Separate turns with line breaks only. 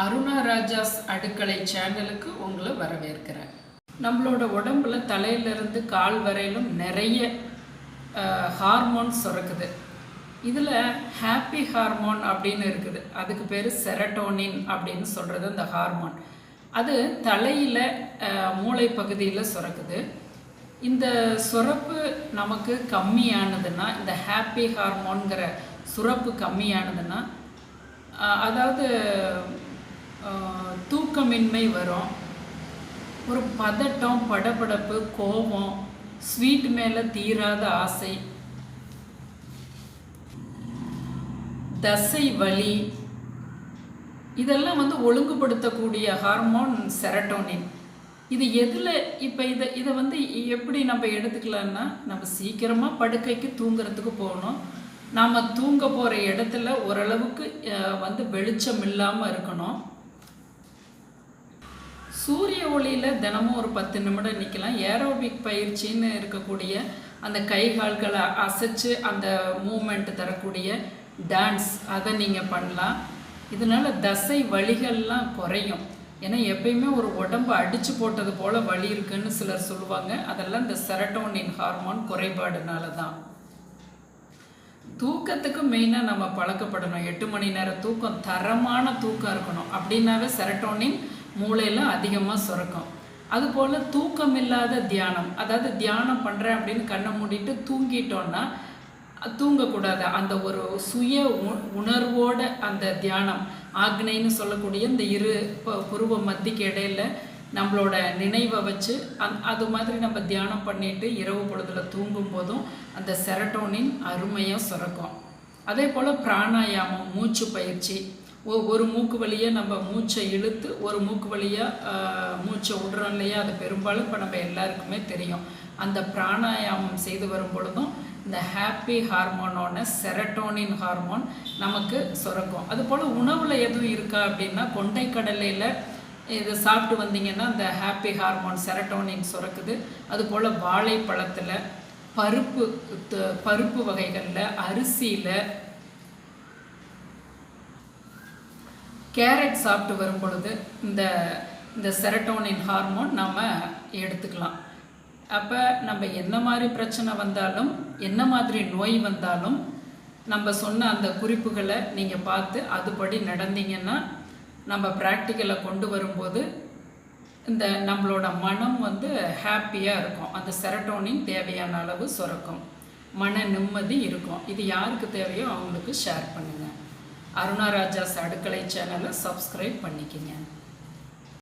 அருணா ராஜாஸ் அடுக்கலை சேனலுக்கு உங்களை வரவேற்கிறேன். நம்மளோட உடம்புல தலையிலிருந்து கால் வரையிலும் நிறைய ஹார்மோன் சுரக்குது. இதில் ஹாப்பி ஹார்மோன் அப்படின்னு இருக்குது. அதுக்கு பேர் செரட்டோனின் அப்படின்னு சொல்கிறது அந்த ஹார்மோன் அது தலையில் மூளை பகுதியில் சுரக்குது. இந்த சுரப்பு நமக்கு கம்மியானதுன்னா இந்த ஹாப்பி ஹார்மோன்கிற சுரப்பு கம்மியானதுன்னா அதாவது தூக்கமின்மை வரும். ஒரு பதட்டம் படபடப்பு கோபம் ஸ்வீட் மேலே தீராத ஆசை. தசை வலி. இதெல்லாம் வந்து ஒழுங்குபடுத்தக்கூடிய ஹார்மோன் செரட்டோனின் இது எதில் இப்போ இதை இதை வந்து எப்படி நம்ம எடுத்துக்கலாம்னா நம்ம சீக்கிரமாக படுக்கைக்கு தூங்குறதுக்கு போகணும். நாம் தூங்க போகிற இடத்துல ஓரளவுக்கு வந்து வெளிச்சம் இல்லாமல் இருக்கணும். சூரிய ஒளியில் தினமும் ஒரு பத்து நிமிடம் நிற்கலாம் ஏரோபிக் பயிற்சின்னு இருக்கக்கூடிய அந்த கை கால்களை அசைச்சு அந்த மூமெண்ட் தரக்கூடிய டான்ஸ் அதை நீங்கள் பண்ணலாம். இதனால தசை வலிகள்லாம் குறையும். ஏன்னா எப்பயுமே ஒரு உடம்பு அடித்து போட்டது போல் வலி இருக்குன்னு சிலர் சொல்லுவாங்க. அதெல்லாம் இந்த செரட்டோனின் ஹார்மோன் குறைபாடுனால தான் தூக்கத்துக்கு மெயினாக நம்ம பழக்கப்படணும். எட்டு மணி நேரம் தூக்கம் தரமான தூக்கம் இருக்கணும். அப்படின்னாவே செரட்டோனின் மூளையில் அதிகமாக சுரக்கும். அதுபோல் தூக்கம் இல்லாத தியானம் அதாவது தியானம் பண்ணுறேன் அப்படின்னு கண்ணை மூடிட்டு தூங்கிட்டோன்னா தூங்கக்கூடாது. அந்த ஒரு சுய உ- உணர்வோட அந்த தியானம் ஆக்னைன்னு சொல்லக்கூடிய இந்த இரு ப- புருவ மத்திக்கு இடையில நம்மளோட நினைவை வச்சு அந் அது மாதிரி நம்ம தியானம் பண்ணிட்டு இரவு பொழுதுல தூங்கும் போதும் அந்த செரட்டோனின் அருமையாக சுரக்கும். அதே போல் பிராணாயாமம் மூச்சு பயிற்சி ஒரு மூக்கு வழியாக நம்ம மூச்சை இழுத்து ஒரு மூக்கு வழியாக மூச்சை விடுறோம் இல்லையா? அது பெரும்பாலும் இப்போ நம்ம எல்லாருக்குமே தெரியும். அந்த பிராணாயாமம் செய்து வரும் பொழுதும் இந்த ஹாப்பி ஹார்மோனோட செரட்டோனின் ஹார்மோன் நமக்கு சுரக்கும் அதுபோல் உணவில் எதுவும் இருக்கா அப்படின்னா கொண்டை கடலையில் இது சாப்பிட்டு வந்தீங்கன்னா இந்த ஹாப்பி ஹார்மோன் செரட்டோனின் சுரக்குது. அதுபோல் வாழைப்பழத்தில் பருப்பு பருப்பு வகைகளில் அரிசியில் கேரட் சாப்பிட்டு வரும் பொழுது இந்த இந்த செரட்டோனின் ஹார்மோன் நாம் எடுத்துக்கலாம். அப்போ நம்ம என்ன மாதிரி பிரச்சனை வந்தாலும் என்ன மாதிரி நோய் வந்தாலும் நம்ம சொன்ன அந்த குறிப்புகளை நீங்கள் பார்த்து அதுபடி நடந்தீங்கன்னா நம்ம ப்ராக்டிக்கலை கொண்டு வரும்போது இந்த நம்மளோட மனம் வந்து ஹாப்பியாக இருக்கும். அந்த செரட்டோனின் தேவையான அளவு சுரக்கும். மன நிம்மதி இருக்கும். இது யாருக்கு தேவையோ அவங்களுக்கு ஷேர் பண்ணுங்கள் அருணாராஜாஸ் அடுக்கலை சேனலை சப்ஸ்கிரைப் பண்ணிக்கங்க.